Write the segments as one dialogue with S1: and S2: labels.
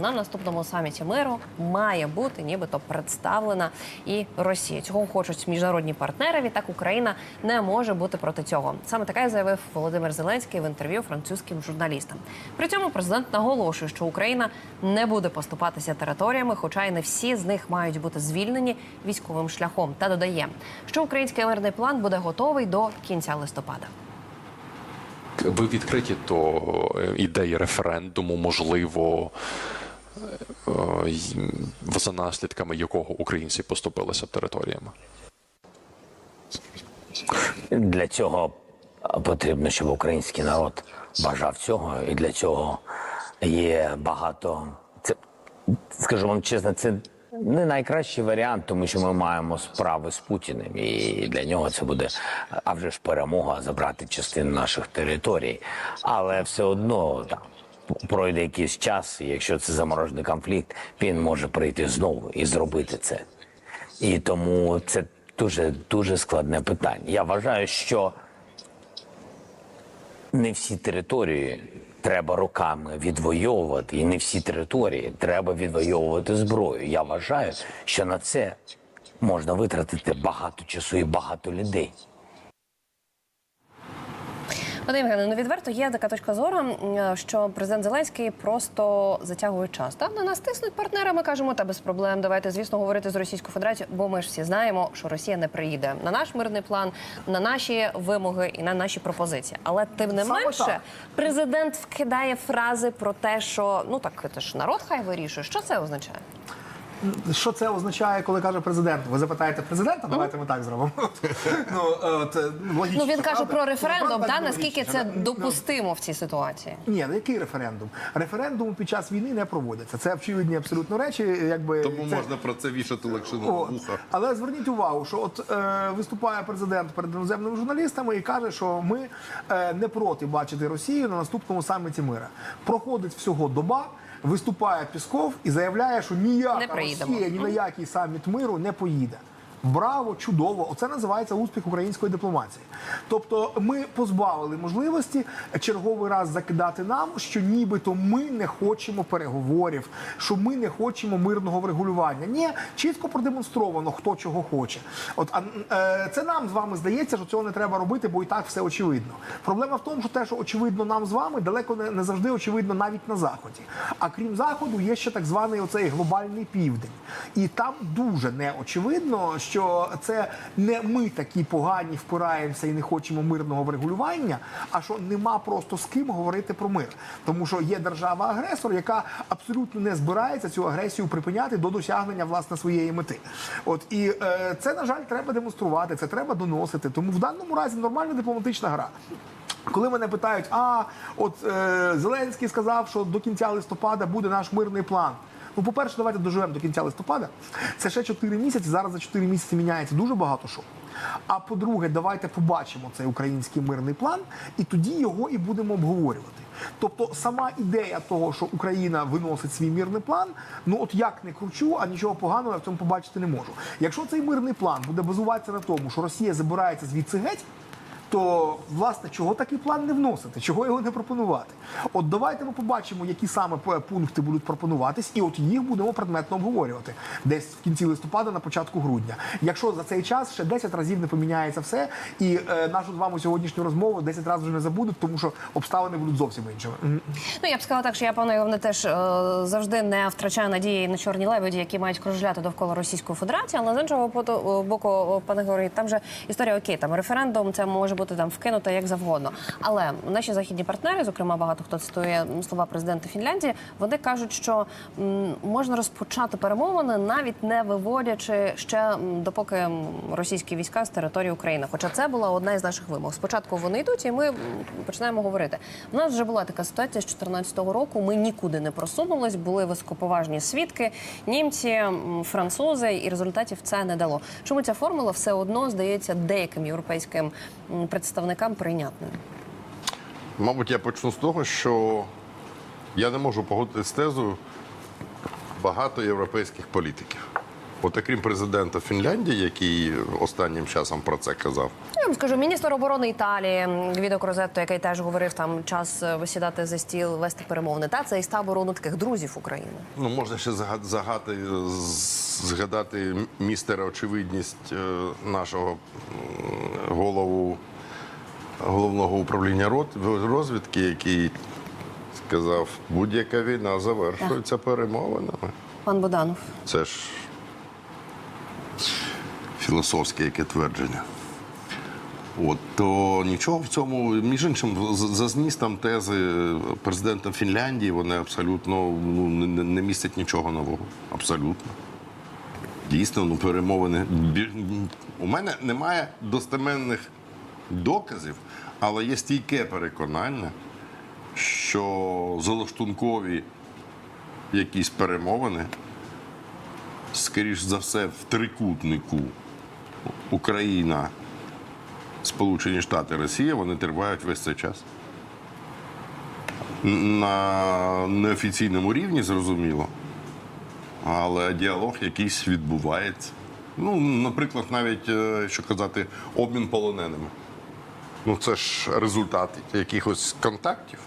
S1: На наступному саміті миру має бути нібито представлена і Росія. Цього хочуть міжнародні партнери. Відтак Україна не може бути проти цього. Саме таке заявив Володимир Зеленський в інтерв'ю французьким журналістам. При цьому президент наголошує, що Україна не буде поступатися територіями, хоча й не всі з них мають бути звільнені військовим шляхом. Та додає, що український мирний план буде готовий до кінця листопада.
S2: Ви відкриті до е, ідеї референдуму, можливо, за наслідками якого українці поступилися територіями?
S3: Для цього потрібно, щоб український народ бажав цього, і для цього є багато. Це скажу вам чесно, це не найкращий варіант, тому що ми маємо справи з Путіним, і для нього це буде а вже ж перемога забрати частину наших територій. Але все одно там пройде якийсь час, і якщо це заморожений конфлікт, він може прийти знову і зробити це. І тому це дуже дуже складне питання. Я вважаю, що не всі території треба руками відвоювати, і не всі території треба відвоювати зброю. Я вважаю, що на це можна витратити багато часу і багато людей.
S1: Вадим Євгенович, ну відверто є така точка зору, що президент Зеленський просто затягує час. Так на нас тиснуть партнери. Ми кажемо, та без проблем. Давайте, звісно, говорити з Російською Федерацією, бо ми ж всі знаємо, що Росія не приїде на наш мирний план, на наші вимоги і на наші пропозиції. Але тим не
S4: Саме
S1: менше,
S4: так.
S1: президент вкидає фрази про те, що ну так це ж народ хай вирішує. Що це означає?
S4: Що це означає, коли каже президент? Ви запитаєте президента? Давайте ми так зробимо. ну, е, от, е, логічно,
S1: Ну він каже
S4: правда?
S1: про
S4: Ну,
S1: референдум.
S4: правда, ну,
S1: наскільки це? Допустимо в цій ситуації?
S4: Ні, ну який референдум? Референдум під час війни не проводяться. Це очевидні абсолютно речі. Якби
S5: Тому
S4: це...
S5: можна про це вішати лакшину
S4: От.
S5: вуха.
S4: Але зверніть увагу, що от е, виступає президент перед іноземними журналістами і каже, що ми е, не проти бачити Росію на наступному саміті мира. Проходить всього доба. Виступає Пісков і заявляє, що
S1: Не
S4: ніяка
S1: приїдемо.
S4: Росія ні на який саміт миру не поїде. Браво, чудово! Оце називається успіх української дипломатії. Тобто, ми позбавили можливості черговий раз закидати нам, що нібито ми не хочемо переговорів, що ми не хочемо мирного врегулювання. Ні, чітко продемонстровано, хто чого хоче. От а, е, це нам з вами здається, що цього не треба робити, бо і так все очевидно. Проблема в тому, що те, що очевидно нам з вами, далеко не, не завжди очевидно навіть на заході. А крім заходу, є ще так званий оцей глобальний південь, і там дуже неочевидно, що це не ми такі погані впираємося і не хочемо мирного врегулювання, а що нема просто з ким говорити про мир, тому що є держава-агресор, яка абсолютно не збирається цю агресію припиняти до досягнення власне своєї мети. От і е, це на жаль треба демонструвати, це треба доносити. Тому в даному разі нормальна дипломатична гра. Коли мене питають, а от е, Зеленський сказав, що до кінця листопада буде наш мирний план. Ну, по-перше, давайте доживемо до кінця листопада. Це ще 4 місяці. Зараз за 4 місяці міняється дуже багато що. А по-друге, давайте побачимо цей український мирний план, і тоді його і будемо обговорювати. Тобто, сама ідея того, що Україна виносить свій мирний план, ну от як не кручу, а нічого поганого я в цьому побачити не можу. Якщо цей мирний план буде базуватися на тому, що Росія забирається звідси геть то власне чого такий план не вносити, чого його не пропонувати? От давайте ми побачимо, які саме пункти будуть пропонуватись, і от їх будемо предметно обговорювати десь в кінці листопада, на початку грудня. Якщо за цей час ще 10 разів не поміняється все, і е, нашу з вами сьогоднішню розмову 10 разів вже не забудуть, тому що обставини будуть зовсім іншими.
S1: Ну я б сказала так, що я пане Іване теж е, завжди не втрачаю надії на чорні лебеді, які мають кружляти довкола Російської Федерації. Але з іншого боку, пане Георгій, там же історія окей, там референдум, це може бути там вкинуто як завгодно. Але наші західні партнери, зокрема багато хто цитує слова президента Фінляндії, вони кажуть, що можна розпочати перемовини, навіть не виводячи ще допоки російські війська з території України. Хоча це була одна із наших вимог. Спочатку вони йдуть, і ми починаємо говорити. У нас вже була така ситуація з 2014 року. Ми нікуди не просунулись, були високоповажні свідки, німці, французи, і результатів це не дало. Чому ця формула все одно здається деяким європейським представникам прийнятною?
S5: Мабуть, я почну з того, що я не можу погодитися з тезою багато європейських політиків. От окрім президента Фінляндії, який останнім часом про це казав,
S1: Я вам скажу, міністр оборони Італії Гвідо Крозетто, який теж говорив там час е, висідати за стіл, вести перемовини. Та це із табору ну, таких друзів України.
S5: ну можна ще зага- загати, згадати містера очевидність е, нашого голову головного управління розвідки, який сказав, будь-яка війна завершується перемовинами.
S1: Пан Боданов.
S5: Це ж філософське яке твердження. От то нічого в цьому, між іншим, за змістом тези президента Фінляндії вони абсолютно ну, не, не містять нічого нового. Абсолютно. Дійсно, ну перемовини. У мене немає достеменних доказів, але є стійке переконання, що золоштункові якісь перемовини скоріш за все, в трикутнику Україна, Сполучені Штати, Росія, вони тривають весь цей час. На неофіційному рівні, зрозуміло, але діалог якийсь відбувається. Ну, наприклад, навіть, е, що казати, обмін полоненими. Ну, це ж результат якихось контактів.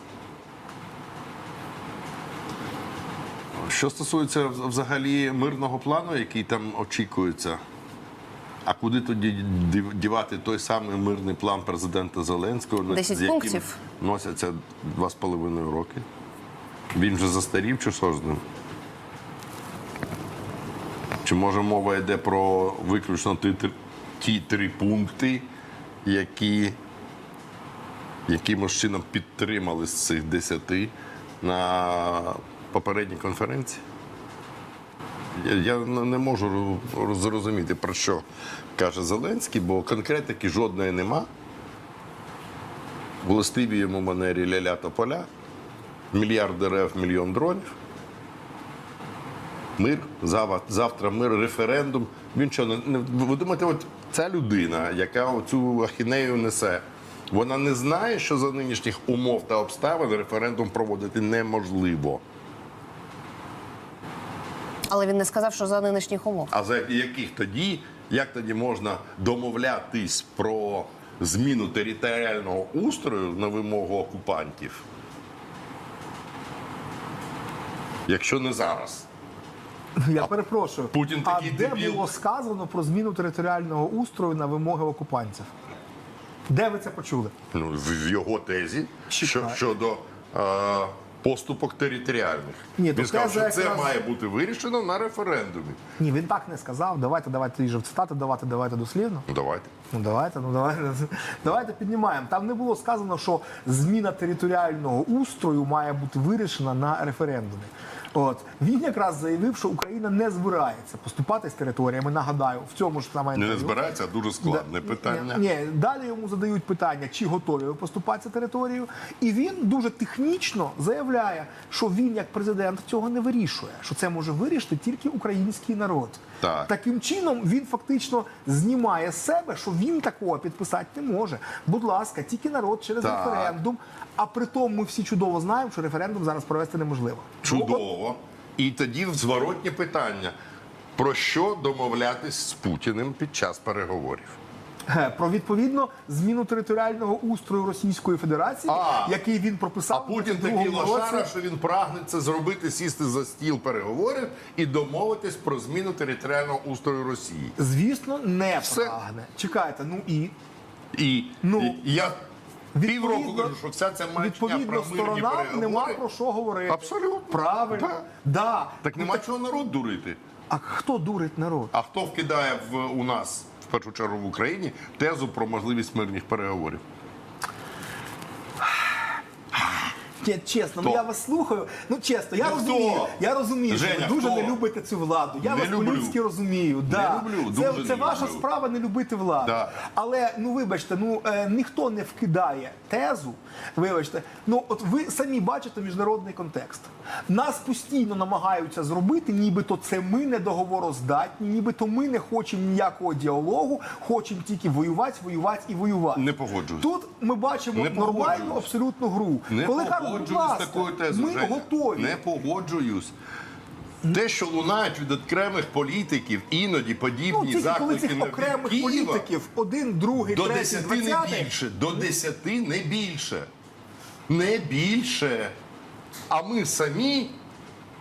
S5: Що стосується взагалі мирного плану, який там очікується, а куди тоді дівати той самий мирний план президента Зеленського, над-
S1: Десять
S5: з яким
S1: пунктів.
S5: носяться два з половиною роки? Він вже застарів, чи що з ним? Чи може мова йде про виключно ті три пункти, які якимось чином підтримали з цих десяти на попередній конференції? Я, не можу зрозуміти, про що каже Зеленський, бо конкретики жодної нема. В листивій йому манері ля-ля тополя, мільярд дерев, мільйон дронів. Мир, завтра мир, референдум. Він що, не, ви думаєте, от ця людина, яка оцю ахінею несе, вона не знає, що за нинішніх умов та обставин референдум проводити неможливо.
S1: Але він не сказав, що за нинішніх умов.
S5: А за яких тоді, як тоді можна домовлятись про зміну територіального устрою на вимогу окупантів? Якщо не зараз.
S4: Я перепрошую.
S5: Путін
S4: а де
S5: дебіл.
S4: було сказано про зміну територіального устрою на вимоги окупантів? Де ви це почули?
S5: Ну, в його тезі що, щодо е, поступок територіальних.
S4: Ні,
S5: Він сказав, що це
S4: якраз-
S5: має бути вирішено на референдумі.
S4: Ні, він так не сказав. Давайте, давайте їжу цитати, давайте, давайте дослівно.
S5: Ну давайте.
S4: Ну давайте, ну давайте. Давайте піднімаємо. Там не було сказано, що зміна територіального устрою має бути вирішена на референдумі. От він якраз заявив, що Україна не збирається поступати з територіями. Нагадаю, в цьому ж саме
S5: Не, збирається, а дуже складне
S4: Да,
S5: питання.
S4: Ні, ні, далі йому задають питання, чи готові ви поступатися територією. І він дуже технічно заявляє, що він, як президент, цього не вирішує. Що це може вирішити тільки український народ.
S5: Так.
S4: Таким чином він фактично знімає з себе, що він такого підписати не може. Будь ласка, тільки народ через
S5: Так.
S4: референдум. А при тому ми всі чудово знаємо, що референдум зараз провести неможливо.
S5: Чудово. І тоді в зворотнє питання: про що домовлятись з Путіним під час переговорів?
S4: Про відповідно зміну територіального устрою Російської Федерації,
S5: А.
S4: який він прописав у
S5: Путін такий
S4: 22-му
S5: лошара, що він прагне це зробити, сісти за стіл переговорів і домовитись про зміну територіального устрою Росії.
S4: Звісно, не
S5: Все.
S4: прагне. Чекайте, ну і
S5: І,
S4: Ну,
S5: і я півроку кажу, що вся ця маячня
S4: відповідно
S5: про мирні переговори.
S4: нема про що говорити.
S5: Абсолютно.
S4: Правильно.
S5: Да.
S4: Да.
S5: Так нема чого народ дурити.
S4: А хто дурить народ?
S5: А хто вкидає в у нас в першу чергу в Україні тезу про можливість мирних переговорів?
S4: Ні, чесно, ну
S5: Хто?
S4: я вас слухаю. Ну чесно, я
S5: Ну,
S4: розумію.
S5: хто?
S4: Я розумію, що
S5: Женя,
S4: ви дуже
S5: хто?
S4: не любите цю владу. Я
S5: Не
S4: вас
S5: люблю.
S4: по-людськи розумію. Да.
S5: люблю,
S4: це
S5: дуже
S4: це
S5: не
S4: ваша
S5: люблю.
S4: справа не любити владу.
S5: Да.
S4: Але ну вибачте, ну е, ніхто не вкидає тезу. Вибачте, ну от ви самі бачите міжнародний контекст. Нас постійно намагаються зробити, нібито це ми не договороздатні, нібито ми не хочемо ніякого діалогу, хочемо тільки воювати, воювати і воювати.
S5: Не погоджуюсь.
S4: Тут ми бачимо
S5: Не
S4: нормальну
S5: погоджуюсь.
S4: абсолютну гру.
S5: Не
S4: Коли
S5: погоджуюсь з такою тезою.
S4: ми
S5: Женя.
S4: готові.
S5: Не погоджуюсь. Те, що лунають від окремих політиків, іноді
S4: Ну,
S5: подібні
S4: коли
S5: заклики
S4: цих окремих
S5: Києва,
S4: політиків один, другий,
S5: до
S4: третій,
S5: 10 не більше. До 10 не більше. Не більше. А ми самі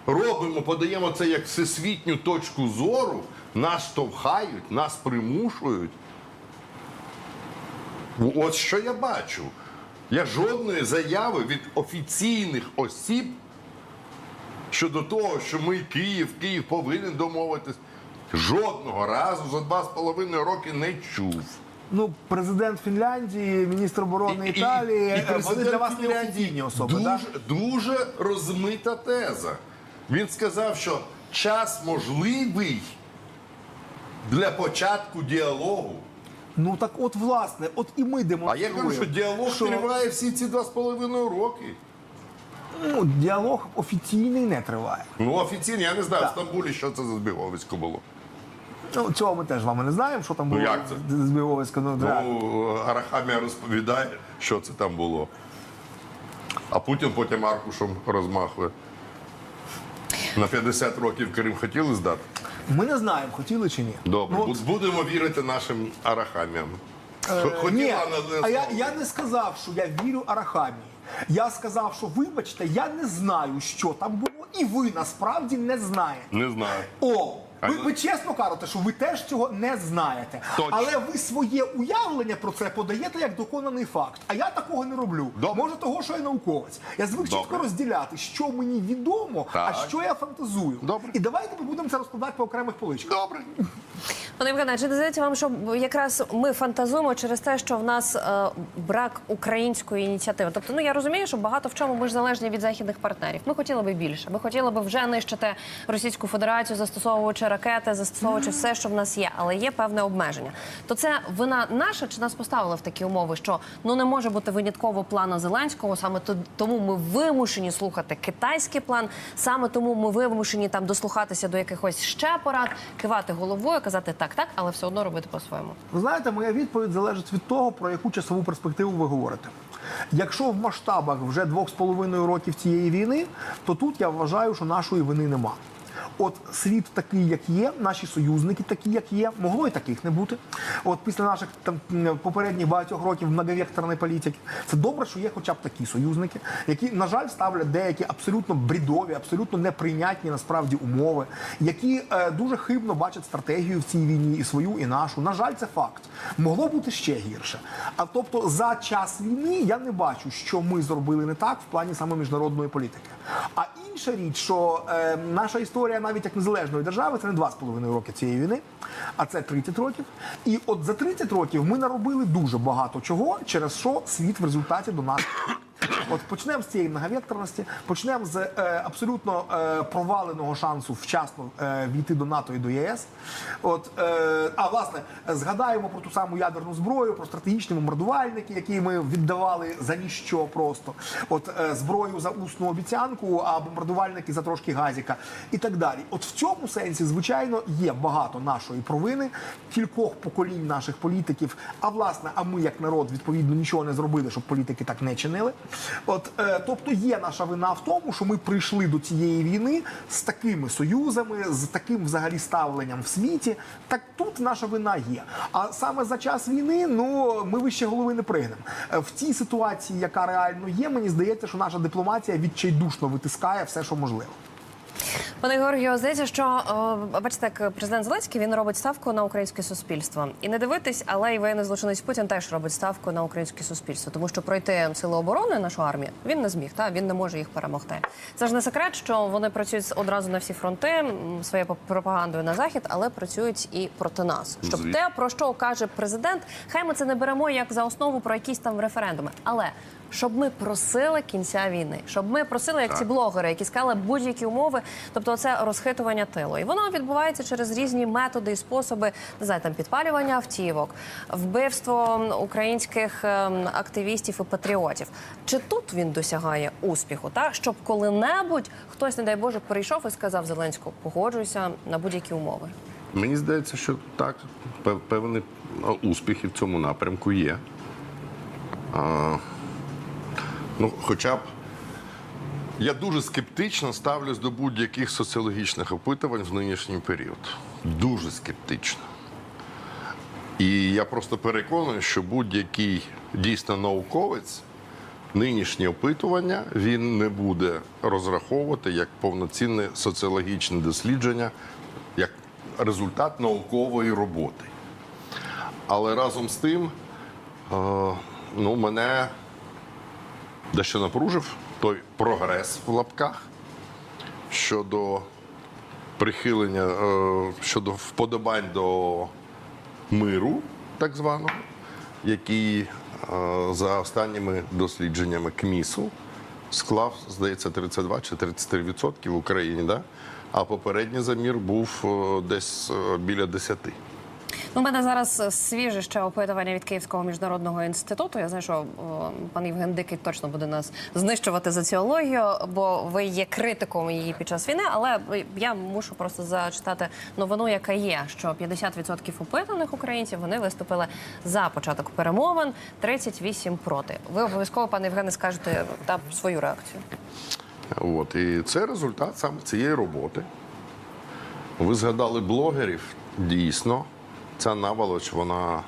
S5: робимо, подаємо це як всесвітню точку зору, нас штовхають, нас примушують. От що я бачу. Я жодної заяви від офіційних осіб щодо того, що ми Київ, Київ повинен домовитись. Жодного разу за два з половиною роки не чув.
S4: Ну, президент Фінляндії, міністр оборони Італії, е, вони для вас не офіційні особи.
S5: Дуже,
S4: да?
S5: дуже розмита теза. Він сказав, що час можливий для початку діалогу.
S4: Ну так от, власне, от і ми
S5: А
S4: демонструємо.
S5: я кажу, що діалог
S4: що,
S5: триває всі ці два з половиною роки.
S4: ну, діалог офіційний не триває.
S5: Ну, офіційно, я не знаю,
S4: Так.
S5: в Стамбулі що це за збіговисько було.
S4: Ну, цього ми теж з вами не знаємо, що там
S5: Ну,
S4: було
S5: як це?
S4: з Біговська. Ну, да.
S5: Ну, Арахамія розповідає, що це там було. А Путін потім аркушем розмахує. На 50 років Крим хотіли здати?
S4: Ми не знаємо, хотіли чи ні.
S5: Добре,
S4: Ну,
S5: будемо вірити нашим арахаміям.
S4: Е, Ні, а я, я не сказав, що я вірю Арахамії. Я сказав, що вибачте, я не знаю, що там було, і ви насправді не знаєте.
S5: Не знаю.
S4: О, ви, ви чесно кажете, що ви теж цього не знаєте.
S5: Точно.
S4: Але ви своє уявлення про це подаєте як доконаний факт. А я такого не роблю.
S5: Добре.
S4: Може, того, що я науковець. Я звик чітко розділяти, що мені відомо,
S5: Так.
S4: а що я фантазую.
S5: Добре.
S4: І давайте ми будемо це розкладати по окремих поличках.
S5: Добре.
S1: Пане Євгене, чи не здається вам, що якраз ми фантазуємо через те, що в нас е, брак української ініціативи? Тобто, ну я розумію, що багато в чому ми ж залежні від західних партнерів. Ми хотіли би більше. Ми хотіли би вже нищити Російську Федерацію, застосовуючи ракети, застосовуючи все, що в нас є, але є певне обмеження. То це вина наша чи нас поставили в такі умови, що ну не може бути винятково плану Зеленського. Саме тому ми вимушені слухати китайський план. Саме тому ми вимушені там дослухатися до якихось ще порад, кивати головою, казати так, так, але все одно робити по-своєму.
S4: Ви знаєте, моя відповідь залежить від того, про яку часову перспективу ви говорите. Якщо в масштабах вже двох з половиною років цієї війни, то тут я вважаю, що нашої вини нема. От світ такий, як є, наші союзники такі, як є, могло і таких не бути. От після наших там попередніх багатьох років многовекторної політики, це добре, що є хоча б такі союзники, які, на жаль, ставлять деякі абсолютно брідові, абсолютно неприйнятні насправді умови, які е, дуже хибно бачать стратегію в цій війні і свою, і нашу. На жаль, це факт. Могло бути ще гірше. А тобто, за час війни я не бачу, що ми зробили не так в плані саме міжнародної політики. А інша річ, що е, наша історія навіть як незалежної держави, це не 2,5 роки цієї війни, а це 30 років. І от за 30 років ми наробили дуже багато чого, через що світ в результаті до нас. От почнемо з цієї многовекторності, почнемо з е, абсолютно е, проваленого шансу вчасно е, війти до НАТО і до ЄС. От, е, а власне, згадаємо про ту саму ядерну зброю, про стратегічні бомбардувальники, які ми віддавали за ніщо просто. От е, зброю за усну обіцянку, а бомбардувальники за трошки газіка і так далі. От в цьому сенсі, звичайно, є багато нашої провини, кількох поколінь наших політиків. А власне, а ми як народ відповідно нічого не зробили, щоб політики так не чинили. От, е, тобто є наша вина в тому, що ми прийшли до цієї війни з такими союзами, з таким взагалі ставленням в світі. Так тут наша вина є. А саме за час війни, ну ми вище голови не пригнемо. Е, В цій ситуації, яка реально є, мені здається, що наша дипломатія відчайдушно витискає все, що можливо.
S1: Пане Георгію, здається, що е, бачите, як президент Зеленський він робить ставку на українське суспільство. І не дивитись, але і воєнний злочинець Путін теж робить ставку на українське суспільство, тому що пройти сили оборони нашу армію він не зміг. Та він не може їх перемогти. Це ж не секрет, що вони працюють одразу на всі фронти своєю пропагандою на захід, але працюють і проти нас. Щоб
S5: Звісно.
S1: те, про що каже президент, хай ми це не беремо як за основу про якісь там референдуми, але. Щоб ми просили кінця війни, щоб ми просили, як ці блогери, які сказали будь-які умови, тобто це розхитування тилу, і воно відбувається через різні методи і способи, не знаю, там підпалювання автівок, вбивство українських ем, активістів і патріотів. Чи тут він досягає успіху? Та щоб коли-небудь хтось, не дай Боже, прийшов і сказав Зеленську, погоджуйся на будь-які умови.
S5: Мені здається, що так, пев- певні успіхи в цьому напрямку є. Ну, хоча б Я дуже скептично ставлюсь до будь-яких соціологічних опитувань в нинішній період. Дуже скептично. І я просто переконаний, що будь-який дійсно науковець нинішнє опитування він не буде розраховувати як повноцінне соціологічне дослідження, як результат наукової роботи. Але разом з тим, е, ну, мене дещо напружив той прогрес в лапках щодо прихилення, е, щодо вподобань до миру, так званого, який е, за останніми дослідженнями КМІСу склав, здається, 32 чи 33% відсотки в Україні, да? а попередній замір був е, десь біля 10.
S1: Ну, у мене зараз е, свіже ще опитування від Київського міжнародного інституту. Я знаю, що о, пан Євген Дикий точно буде нас знищувати за ціологію, бо ви є критиком її під час війни. Але я мушу просто зачитати новину, яка є, що 50% опитаних українців вони виступили за початок перемовин, 38 проти. Ви обов'язково, пане Євгене, скажете та свою реакцію.
S5: От, і це результат саме цієї роботи. Ви згадали блогерів. Дійсно, ця наволоч, вона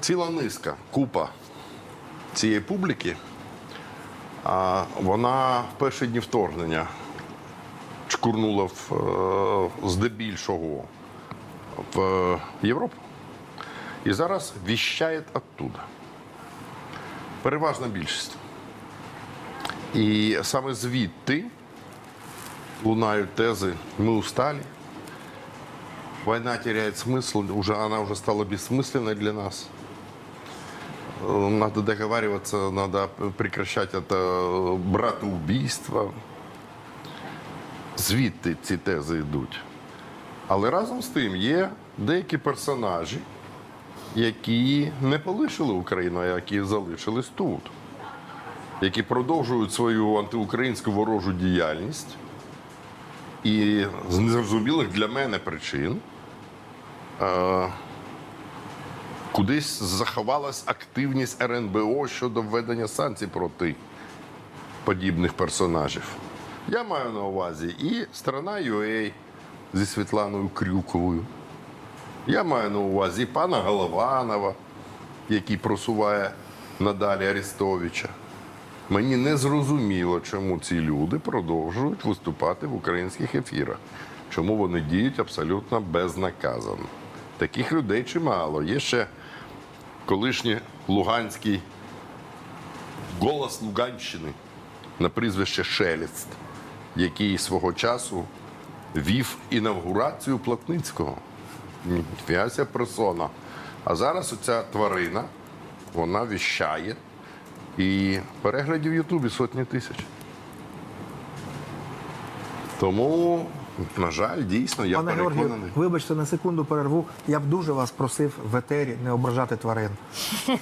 S5: ціла низка, купа цієї публіки. Вона в перші дні вторгнення чкурнула в, е, здебільшого в Європу. І зараз віщає оттуда. Переважна більшість. І саме звідти лунають тези «ми устали», «война теряет смысл», уже, она уже стала бессмысленной для нас. Э, Надо договариваться, надо прекращать это братоубийство. Звідти ці тези йдуть. Але разом з тим є деякі персонажі, які не полишили Україну, а які залишились тут, які продовжують свою антиукраїнську ворожу діяльність. І з незрозумілих для мене причин е, кудись заховалась активність РНБО щодо введення санкцій проти подібних персонажів. Я маю на увазі і страна UA зі Світланою Крюковою. Я маю на увазі і пана Голованова, який просуває надалі Арестовича. Мені не зрозуміло, чому ці люди продовжують виступати в українських ефірах. Чому вони діють абсолютно безнаказано. Таких людей чимало. Є ще колишній Луганський голос Луганщини на прізвище Шелест, який свого часу вів інавгурацію Платницького. Ніфіга ся персона. А зараз оця тварина, вона віщає і переглядів в Ютубі сотні тисяч. Тому, на жаль, дійсно, я
S4: Пане Георгію, вибачте на секунду перерву. Я б дуже вас просив в етері не ображати тварин.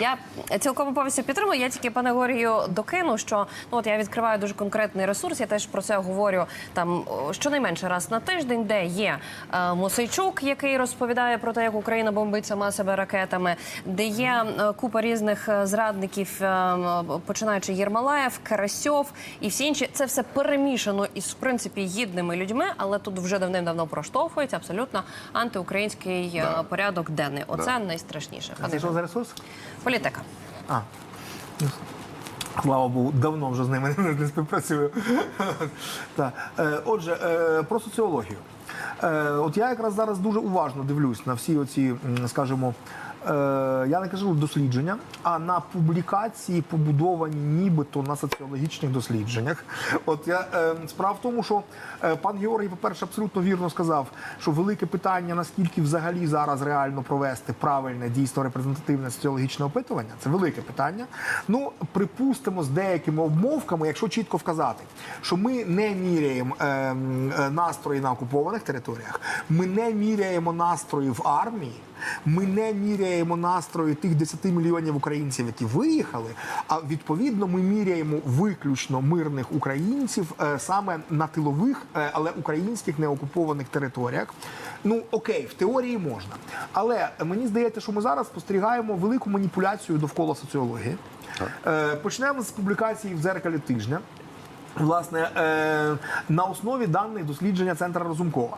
S1: Я цілком повністю підтримую. Я тільки пане Горію докину, що ну от я відкриваю дуже конкретний ресурс. Я теж про це говорю там щонайменше раз на тиждень, де є е, Мосейчук, який розповідає про те, як Україна бомбить сама себе ракетами, де є е, купа різних е, зрадників, е, починаючи Єрмалаєв, Карасьов і всі інші. Це все перемішано із в принципі гідними людьми, але тут вже давним-давно проштовхується абсолютно антиукраїнський е,
S5: Да.
S1: порядок денний. Оце
S5: Да.
S1: найстрашніше.
S4: А це що за ресурс?
S1: Політика.
S4: А. Слава Богу, давно вже з ними не, співпрацюю. Е, Отже, е, про соціологію. От я якраз зараз дуже уважно дивлюсь на всі оці, скажімо, я не кажу дослідження, а на публікації, побудовані нібито на соціологічних дослідженнях. От я е, справа в тому, що е, пан Георгій, по-перше, абсолютно вірно сказав, що велике питання, наскільки взагалі зараз реально провести правильне, дійсно репрезентативне соціологічне опитування, це велике питання. Ну, припустимо, з деякими обмовками, якщо чітко вказати, що ми не міряємо е, е, настрої на окупованих територіях, ми не міряємо настрої в армії. Ми не міряємо настрої тих 10 мільйонів українців, які виїхали. А відповідно, ми міряємо виключно мирних українців е, саме на тилових, е, але українських неокупованих територіях. Ну окей, в теорії можна. Але мені здається, що ми зараз спостерігаємо велику маніпуляцію довкола соціології. Е, Почнемо з публікації в дзеркалі тижня. Власне, на основі даних дослідження центра Розумкова.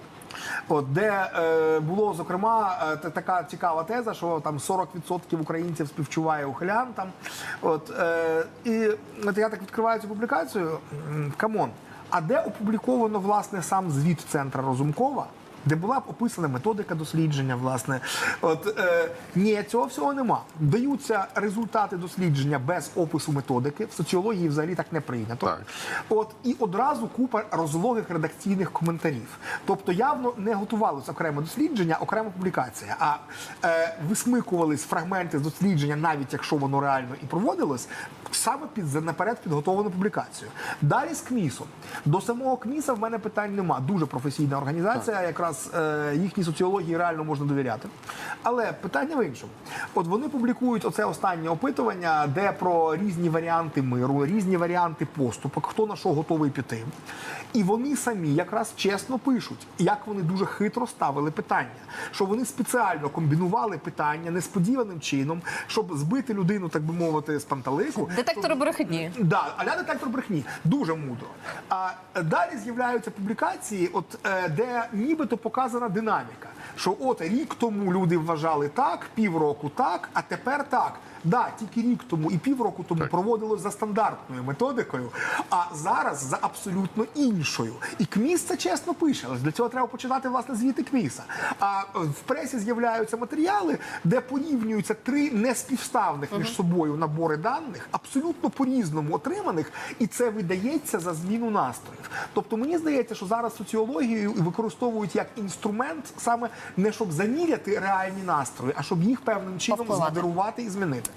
S4: От де е, було зокрема е, така цікава теза, що там 40% українців співчуває ухилянтам. От е, і от я так відкриваю цю публікацію. Камон, а де опубліковано власне сам звіт центра Розумкова? Де була б описана методика дослідження, власне, от е, ні, цього всього нема. Даються результати дослідження без опису методики. В соціології взагалі так не прийнято.
S5: Так.
S4: От і одразу купа розлогих редакційних коментарів. Тобто явно не готувалось окреме дослідження, окрема публікація, а е, висмикувались фрагменти з дослідження, навіть якщо воно реально і проводилось, саме під наперед підготовлену публікацію. Далі з КМІСом. До самого КМІСа в мене питань нема. Дуже професійна організація, якраз е, їхній соціології реально можна довіряти. Але питання в іншому. От вони публікують оце останнє опитування, де про різні варіанти миру, різні варіанти поступок, хто на що готовий піти. І вони самі якраз чесно пишуть, як вони дуже хитро ставили питання, що вони спеціально комбінували питання несподіваним чином, щоб збити людину, так би мовити, з панталику.
S1: Детектори брехні.
S4: Да, аля детектор брехні дуже мудро. А е, далі з'являються публікації, от е, де нібито показана динаміка. Що от рік тому люди вважали так, півроку так, а тепер так. Да, тільки рік тому і півроку тому проводилось за стандартною методикою, а зараз за абсолютно іншою. І КМІС це чесно пише. Але для цього треба починати власне звіти КМІСа. А е, в пресі з'являються матеріали, де порівнюються три неспівставних між собою набори даних, абсолютно по-різному отриманих, і це видається за зміну настроїв. Тобто мені здається, що зараз соціологію використовують як інструмент саме не щоб заміряти реальні настрої, а щоб їх певним чином
S1: Повпливати.
S4: змодерувати і змінити.